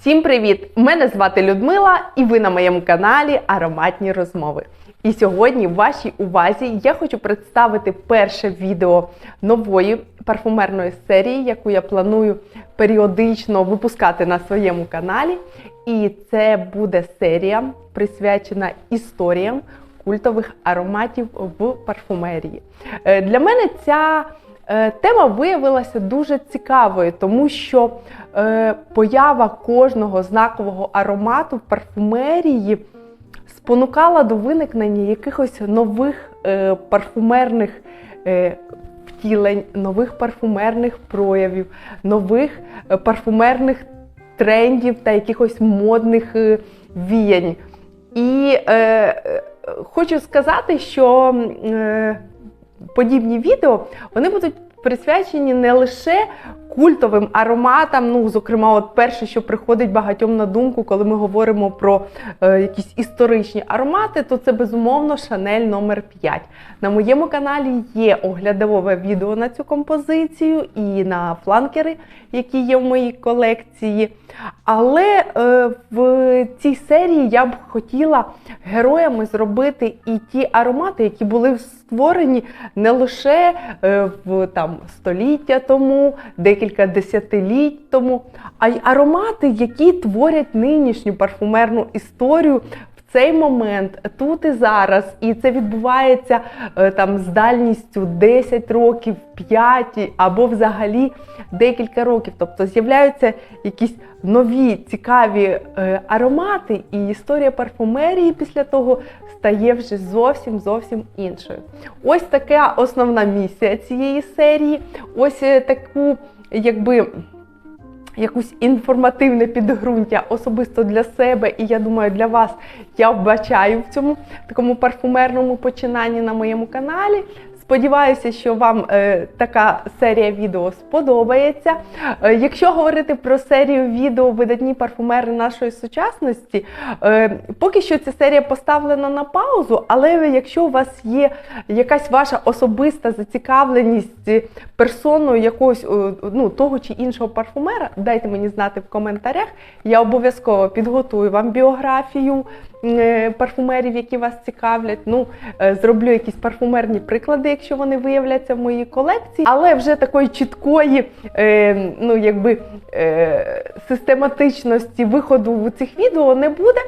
Всім привіт! Мене звати Людмила, і ви на моєму каналі Ароматні розмови. І сьогодні в вашій увазі я хочу представити перше відео нової парфумерної серії, яку я планую періодично випускати на своєму каналі. І це буде серія присвячена історіям культових ароматів в парфумерії. Е, Для мене ця Тема виявилася дуже цікавою, тому що е, поява кожного знакового аромату в парфумерії спонукала до виникнення якихось нових е, парфумерних е, втілень, нових парфумерних проявів, нових е, парфумерних трендів та якихось модних е, віянь. І е, е, хочу сказати, що е, подібні відео вони будуть присвячені не лише культовим ароматам. Ну, зокрема, от перше, що приходить багатьом на думку, коли ми говоримо про е, якісь історичні аромати, то це безумовно Шанель номер 5 На моєму каналі є оглядове відео на цю композицію і на фланкери, які є в моїй колекції. Але е, в цій серії я б хотіла героями зробити і ті аромати, які були створені не лише е, в там століття тому, декілька десятиліть тому, а й аромати, які творять нинішню парфумерну історію. Цей момент тут і зараз, і це відбувається е, там з дальністю 10 років, 5 або взагалі декілька років. Тобто з'являються якісь нові цікаві е, аромати, і історія парфумерії після того стає вже зовсім зовсім іншою. Ось така основна місія цієї серії. Ось е, таку, якби. Якусь інформативне підґрунтя особисто для себе, і я думаю, для вас я вбачаю в цьому такому парфумерному починанні на моєму каналі. Сподіваюся, що вам е, така серія відео сподобається. Е, якщо говорити про серію відео видатні парфумери нашої сучасності, е, поки що ця серія поставлена на паузу, але якщо у вас є якась ваша особиста зацікавленість персоною якогось ну, того чи іншого парфумера, дайте мені знати в коментарях. Я обов'язково підготую вам біографію парфумерів, які вас цікавлять. Ну, е, зроблю якісь парфумерні приклади, якщо вони виявляться в моїй колекції, але вже такої чіткої, е, ну якби е, систематичності виходу в цих відео не буде.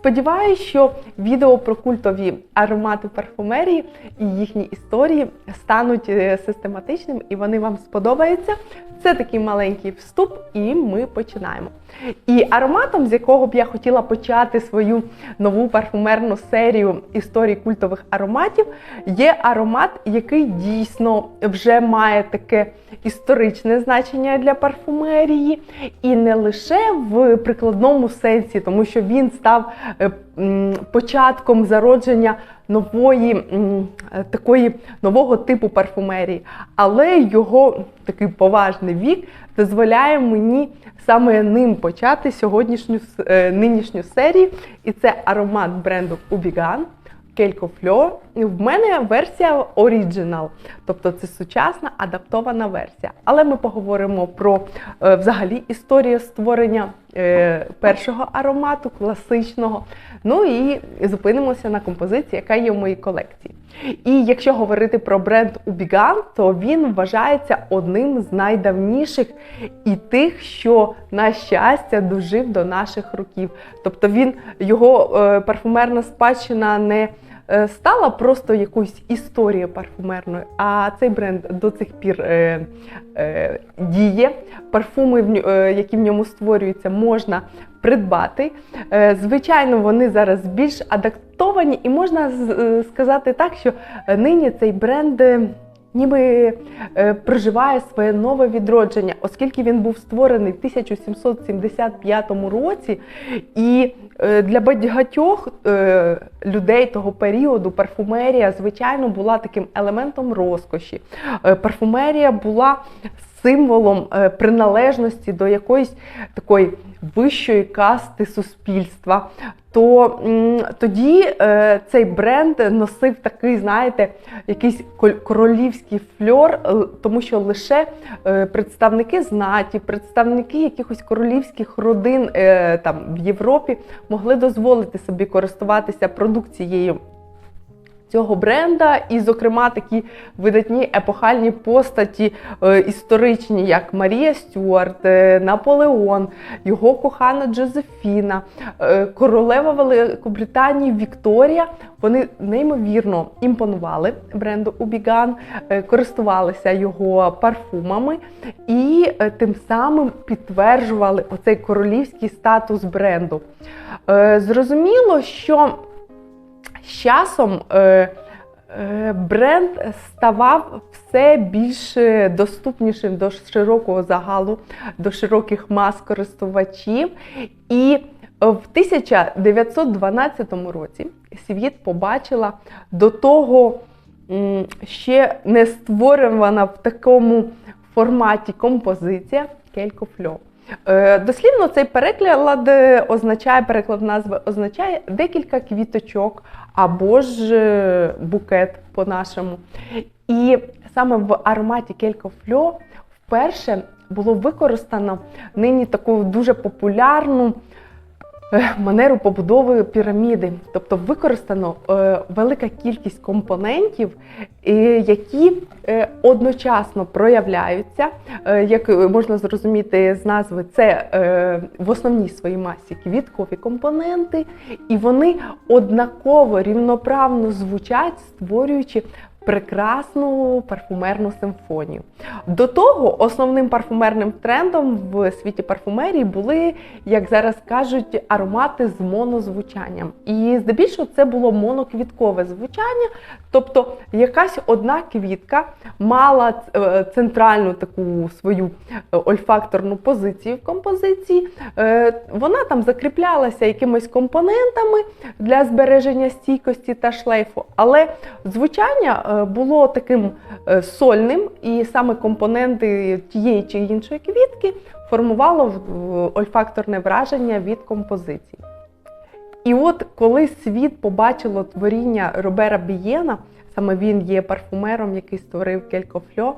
Сподіваюсь, що відео про культові аромати парфумерії і їхні історії стануть е, систематичними і вони вам сподобаються. Це такий маленький вступ, і ми починаємо. І ароматом, з якого б я хотіла почати свою нову парфумерну серію історій культових ароматів, є аромат, який дійсно вже має таке історичне значення для парфумерії, і не лише в прикладному сенсі, тому що він став початком зародження нової е, такої нового типу парфумерії, але його такий поважний вік дозволяє мені саме ним почати сьогоднішню е, нинішню серію. І це аромат бренду Ubigan. Келько Фльо. В мене версія Original, тобто це сучасна адаптована версія. Але ми поговоримо про е, взагалі історію створення е, першого аромату, класичного. Ну і зупинимося на композиції, яка є в моїй колекції. І якщо говорити про бренд Ubigan, то він вважається одним з найдавніших і тих, що на щастя дожив до наших років. Тобто він його е, парфумерна спадщина не е, стала просто якоюсь історією парфумерною, а цей бренд до цих пір е, е, діє. Парфуми, е, які в ньому створюються, можна придбати. Е, Звичайно, вони зараз більш адаптовані, і можна е, сказати так, що е, нині цей бренд. Ніби е, проживає своє нове відродження, оскільки він був створений в 1775 році, і е, для багатьох е, людей того періоду парфумерія, звичайно, була таким елементом розкоші. Парфумерія була символом е, приналежності до якоїсь такої вищої касти суспільства, то тоді е, цей бренд носив такий, знаєте, якийсь королівський фльор, тому що лише е, представники знаті, представники якихось королівських родин е, там в Європі могли дозволити собі користуватися продукцією цього бренда, і, зокрема, такі видатні епохальні постаті е, історичні, як Марія Стюарт, е, Наполеон, його кохана Джозефіна, е, королева Великобританії Вікторія. Вони неймовірно імпонували бренду Убіган, е, користувалися його парфумами і е, тим самим підтверджували оцей королівський статус бренду. Е, Зрозуміло, що з часом е, е, бренд ставав все більш е, доступнішим до широкого загалу, до широких мас користувачів. І в 1912 році світ побачила до того ще не створювана в такому форматі композиція келькофльо. Дослівно цей переклад е, означає, переклад назви означає декілька квіточок або ж е, букет по-нашому. І саме в ароматі келькофльо вперше було використано нині таку дуже популярну манеру побудови піраміди. Тобто використано е, велика кількість компонентів, е, які е, одночасно проявляються, е, як можна зрозуміти з назви, це е, в основній своїй масі квіткові компоненти, і вони однаково рівноправно звучать, створюючи прекрасну парфумерну симфонію. До того основним парфумерним трендом в світі парфумерії були, як зараз кажуть, аромати з монозвучанням. І здебільшого це було моноквіткове звучання, тобто якась одна квітка мала е, центральну таку свою е, ольфакторну позицію в композиції. Е, Вона там закріплялася якимись компонентами для збереження стійкості та шлейфу, але звучання було таким е, сольним, і саме компоненти тієї чи іншої квітки формувало ольфакторне враження від композиції. І от коли світ побачило творіння Робера Бієна, саме він є парфумером, який створив келькофльо,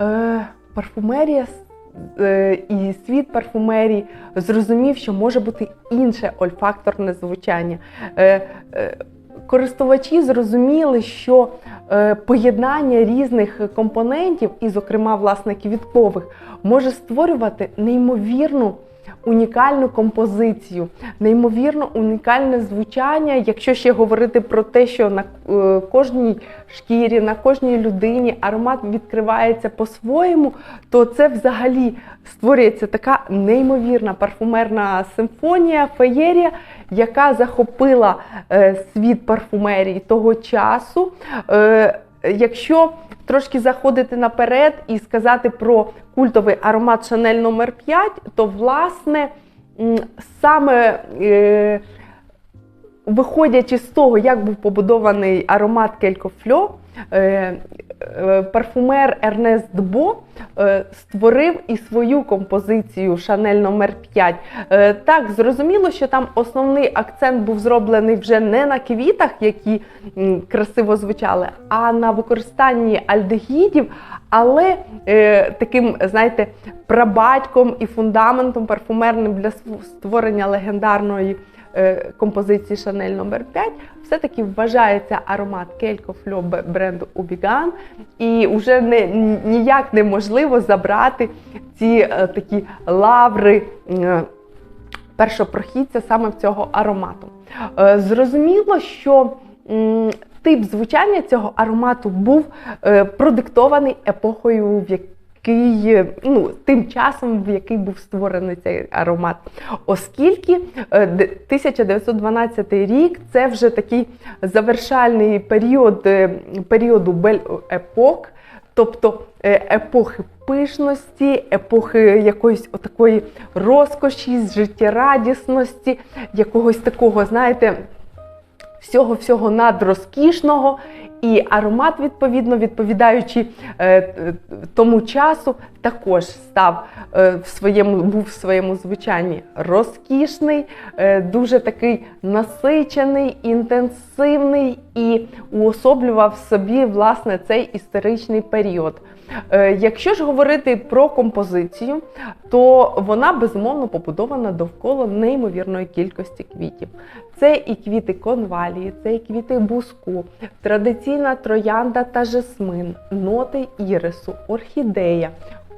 е, парфумерія е, і світ парфумерії зрозумів, що може бути інше ольфакторне звучання. Користувачі зрозуміли, що е, поєднання різних компонентів, і, зокрема, власне, квіткових, може створювати неймовірну унікальну композицію, неймовірно унікальне звучання. Якщо ще говорити про те, що на е, кожній шкірі, на кожній людині аромат відкривається по-своєму, то це взагалі створюється така неймовірна парфумерна симфонія, феєрія, яка захопила е, світ парфумерії того часу. Е, Якщо трошки заходити наперед і сказати про культовий аромат Шанель номер 5 то власне саме е, виходячи з того, як був побудований аромат Келькофльо, е, е, парфумер Ернест Бо е, створив і свою композицію Шанель номер 5 Е, Так, зрозуміло, що там основний акцент був зроблений вже не на квітах, які красиво звучали, а на використанні альдегідів. Але таким, знаєте, прабатьком і фундаментом парфумерним для створення легендарної композиції Шанель номер 5 все-таки вважається аромат Келько Фльо бренду Убіган, і вже не, ніяк неможливо забрати ці е, такі лаври. е, першопрохідця саме в цього аромату. Е, Зрозуміло, що тип звучання цього аромату був е, продиктований епохою, в який, е, ну, тим часом, в який був створений цей аромат. Оскільки е, 1912 рік це вже такий завершальний період е, періоду бель-епок, тобто е, епохи пишності, епохи якоїсь отакої розкоші, життєрадісності, якогось такого, знаєте, всього-всього надрозкішного. І аромат, відповідно, відповідаючи е, е, тому часу, також став е, в своєму, був в своєму звучанні розкішний, е, дуже такий насичений, інтенсивний і уособлював в собі власне цей історичний період. Е, Якщо ж говорити про композицію, то вона безумовно побудована довкола неймовірної кількості квітів. Це і квіти конвалії, це і квіти буску, традиційна троянда та жасмин, ноти ірису, орхідея.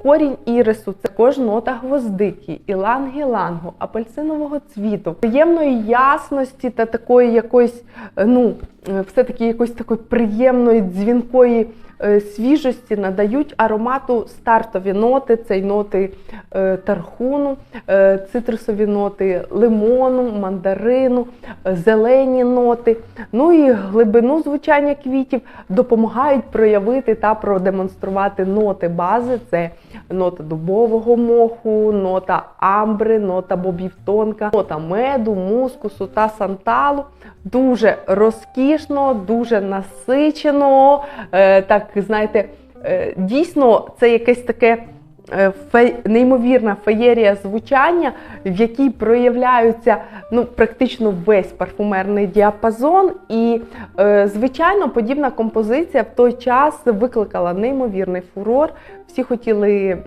Корінь ірису це також нота гвоздики, іланги лангу, апельсинового цвіту, приємної ясності та такої якоїсь, е, ну, все-таки якоїсь такої приємної дзвінкої е, свіжості надають аромату стартові ноти, це й ноти е, тархуну, е, цитрусові ноти лимону, мандарину, е, зелені ноти. Ну і глибину звучання квітів допомагають проявити та продемонструвати ноти бази. Це нота дубового моху, нота амбри, нота бобівтонка, нота меду, мускусу та санталу. Дуже розкішно, дуже насичено. Е, так, знаєте, е, дійсно, це якесь таке. е, Неймовірна феєрія звучання, в якій проявляються ну, практично весь парфумерний діапазон. І, звичайно, подібна композиція в той час викликала неймовірний фурор. Всі хотіли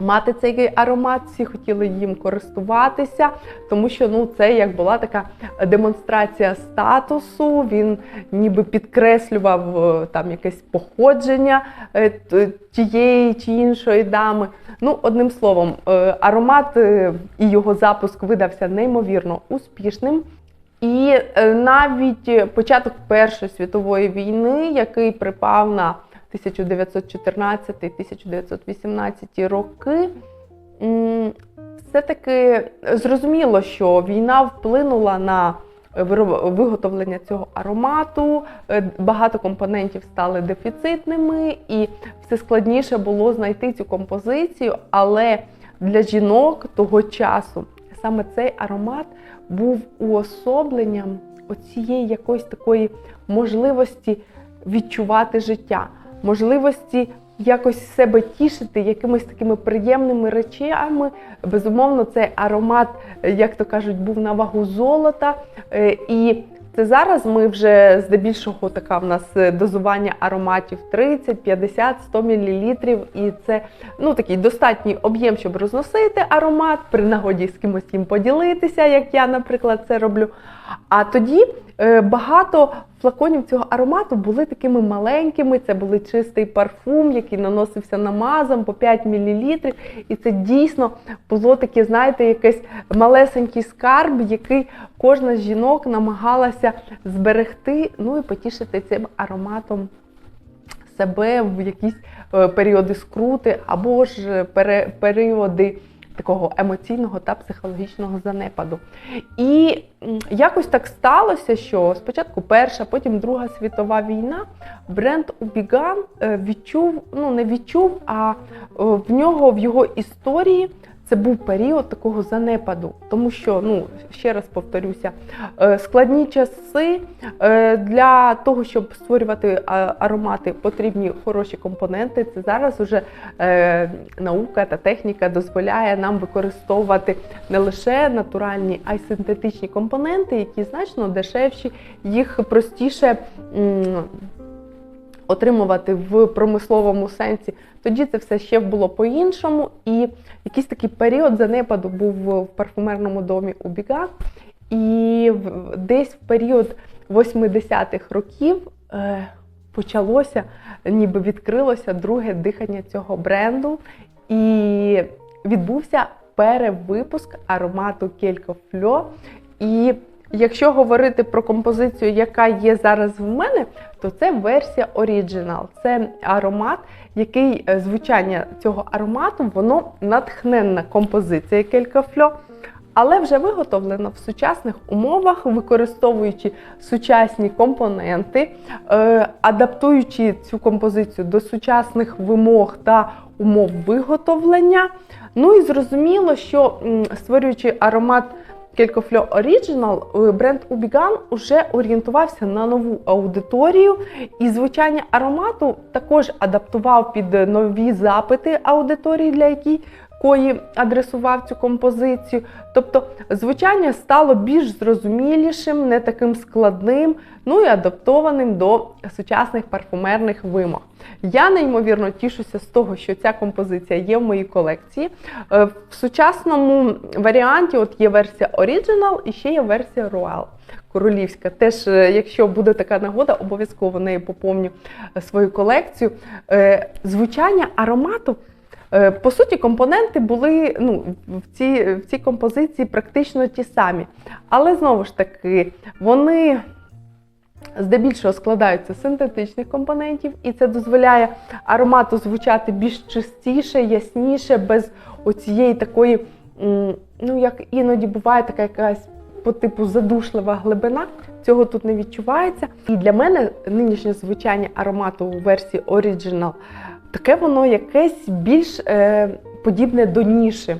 мати цей аромат, всі хотіли їм користуватися, тому що ну, це як була така демонстрація статусу. Він ніби підкреслював е, там якесь походження е, тієї чи іншої дами. Ну, одним словом, е, аромат і його запуск видався неймовірно успішним. І навіть початок Першої світової війни, який припав на 1914-1918 роки, все-таки зрозуміло, що війна вплинула на виготовлення цього аромату. Е, Багато компонентів стали дефіцитними, і все складніше було знайти цю композицію. Але для жінок того часу саме цей аромат був уособленням оцієї якоїсь такої можливості відчувати життя, можливості якось себе тішити якимись такими приємними речами. Безумовно, цей аромат, е, як то кажуть, був на вагу золота. Е, І це зараз ми вже здебільшого така в нас е, дозування ароматів 30, 50, 100 мл. І це ну, такий достатній об'єм, щоб розносити аромат, при нагоді з кимось їм поділитися, як я, наприклад, це роблю. А тоді е, багато флаконів цього аромату були такими маленькими. Це були чистий парфум, який наносився намазом по 5 мл. І це дійсно було таке, знаєте, якийсь малесенький скарб, який кожна з жінок намагалася зберегти, ну і потішити цим ароматом себе в якісь е, періоди скрути або ж е, періоди такого емоційного та психологічного занепаду. І якось так сталося, що спочатку Перша, потім Друга світова війна, бренд Убіган е, відчув, ну не відчув, а е, в нього в його історії. Це був період такого занепаду, тому що, ну ще раз повторюся, е, складні часи е, для того, щоб створювати аромати, потрібні хороші компоненти. Це зараз уже е, наука та техніка дозволяє нам використовувати не лише натуральні, а й синтетичні компоненти, які значно дешевші, їх простіше. Отримувати в промисловому сенсі, тоді це все ще було по-іншому. І якийсь такий період занепаду був в парфумерному домі у Біган. І десь в період 80-х років е, почалося, ніби відкрилося друге дихання цього бренду. І відбувся перевипуск аромату Келько Фльо. І якщо говорити про композицію, яка є зараз в мене, то це версія Original. Це аромат, який е, звучання цього аромату, воно натхненна композиція Келько Фльо. Але вже виготовлено в сучасних умовах, використовуючи сучасні компоненти, е, адаптуючи цю композицію до сучасних вимог та умов виготовлення. Ну і зрозуміло, що створюючи аромат Келькофльо Original, е, бренд Убіган уже орієнтувався на нову аудиторію, і звучання аромату також адаптував під нові запити аудиторії, для якої кої адресував цю композицію. Тобто звучання стало більш зрозумілішим, не таким складним, ну і адаптованим до сучасних парфумерних вимог. Я неймовірно тішуся з того, що ця композиція є в моїй колекції. Е, В сучасному варіанті от є версія Original і ще є версія Royal. Королівська. Теж, е, якщо буде така нагода, обов'язково нею поповню е, свою колекцію. Звучання аромату. Е, По суті, компоненти були ну, в, цій, в цій композиції практично ті самі. Але знову ж таки, вони здебільшого складаються з синтетичних компонентів, і це дозволяє аромату звучати більш чистіше, ясніше, без оцієї такої, ну як іноді буває така якась по типу задушлива глибина. Цього тут не відчувається. І для мене нинішнє звучання аромату у версії Original таке воно якесь більш е, подібне до ніші.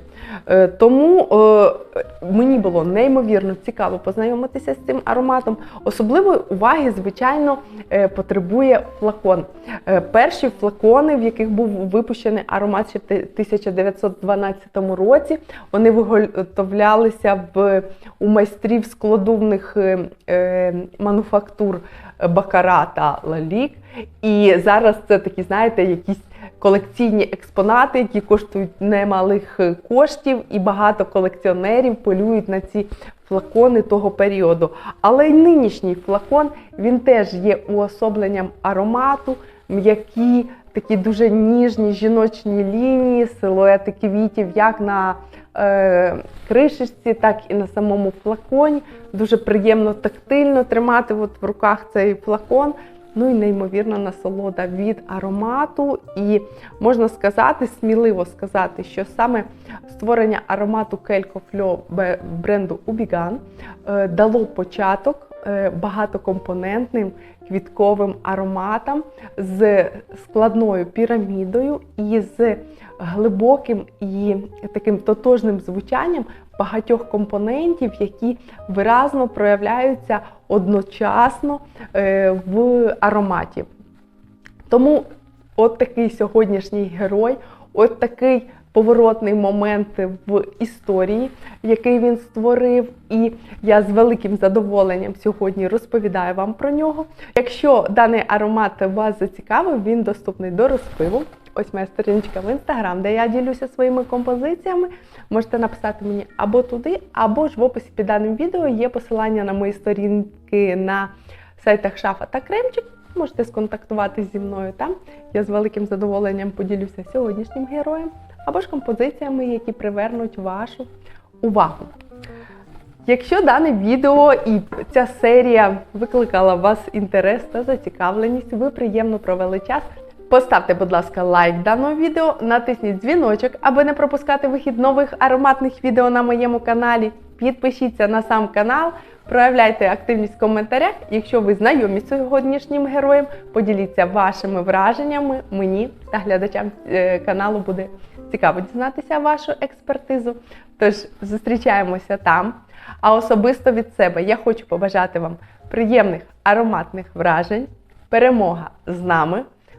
Е, тому е, мені було неймовірно цікаво познайомитися з цим ароматом. Особливої уваги, звичайно, е, потребує флакон. Е, перші флакони, в яких був випущений аромат ще в 1912 році, вони виготовлялися в, у майстрів складовних е, е, мануфактур Бакара та Лалік. І зараз це такі, знаєте, якісь колекційні експонати, які коштують немалих коштів, і багато колекціонерів полюють на ці флакони того періоду. Але й нинішній флакон він теж є уособленням аромату, м'які, такі дуже ніжні жіночні лінії, силуети квітів, як на е, кришечці, так і на самому флаконі. Дуже приємно тактильно тримати от в руках цей флакон. Ну і неймовірна насолода від аромату. І можна сказати, сміливо сказати, що саме створення аромату Келько Фльо бренду Убіган е, дало початок е, багатокомпонентним квітковим ароматам з складною пірамідою і з глибоким і таким тотожним звучанням багатьох компонентів, які виразно проявляються одночасно е, в ароматі. Тому от такий сьогоднішній герой, от такий поворотний момент в історії, який він створив, і я з великим задоволенням сьогодні розповідаю вам про нього. Якщо даний аромат вас зацікавив, він доступний до розпиву. Ось моя сторіночка в інстаграм, де я ділюся своїми композиціями. Можете написати мені або туди, або ж в описі під даним відео є посилання на мої сторінки на сайтах Шафа та Кремчик. Можете сконтактуватися зі мною там. Я з великим задоволенням поділюся сьогоднішнім героєм, або ж композиціями, які привернуть вашу увагу. Якщо дане відео і ця серія викликала вас інтерес та зацікавленість, ви приємно провели час. Поставте, будь ласка, лайк даного відео, натисніть дзвіночок, аби не пропускати вихід нових ароматних відео на моєму каналі. Підпишіться на сам канал, проявляйте активність в коментарях. Якщо ви знайомі з сьогоднішнім героєм, поділіться вашими враженнями. Мені та глядачам е, каналу буде цікаво дізнатися вашу експертизу. Тож зустрічаємося там. А особисто від себе я хочу побажати вам приємних ароматних вражень, перемога з нами.